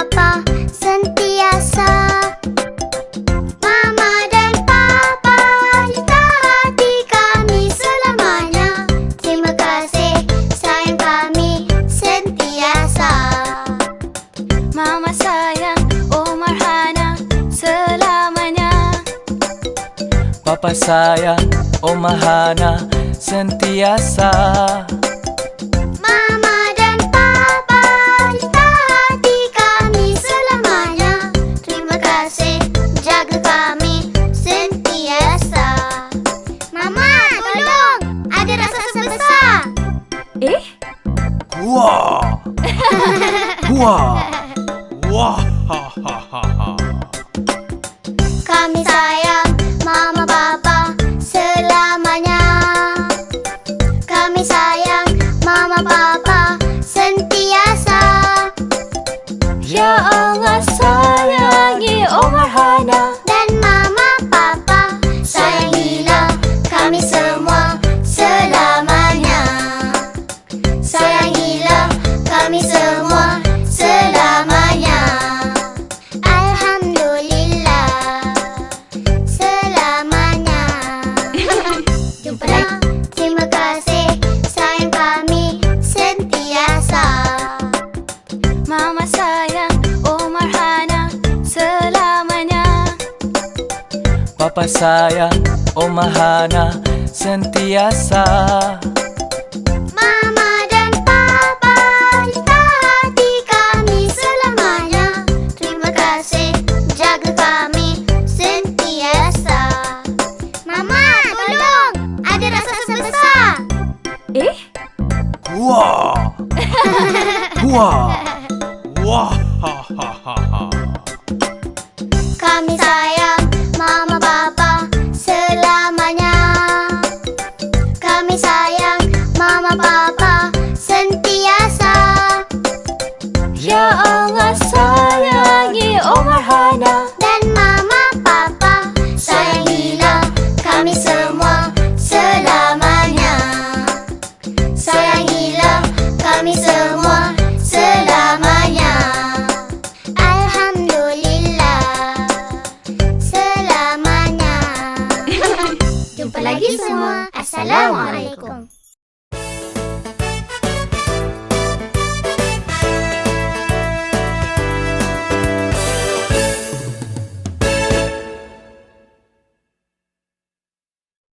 Papa sentiasa, Mama dan Papa di hati kami selamanya. Terima kasih sayang, kami sentiasa. Mama sayang Omarhana selamanya. Papa sayang, Omahana, sentiasa. Wah! Wah! Wah! Ha ha ha ha. Kami sayang Mama Papa selamanya Kami sayang Mama Papa Papasayang o mahana sentiasa Mama dan Papa Cinta hati kami selamanya Terima kasih jaga kami sentiasa Mama tolong ada raksasa besar Eh? Wah! Wah! Wah! Ha ha ha ha. Kami sayang Kami sayang Mama lagi semua? Assalamualaikum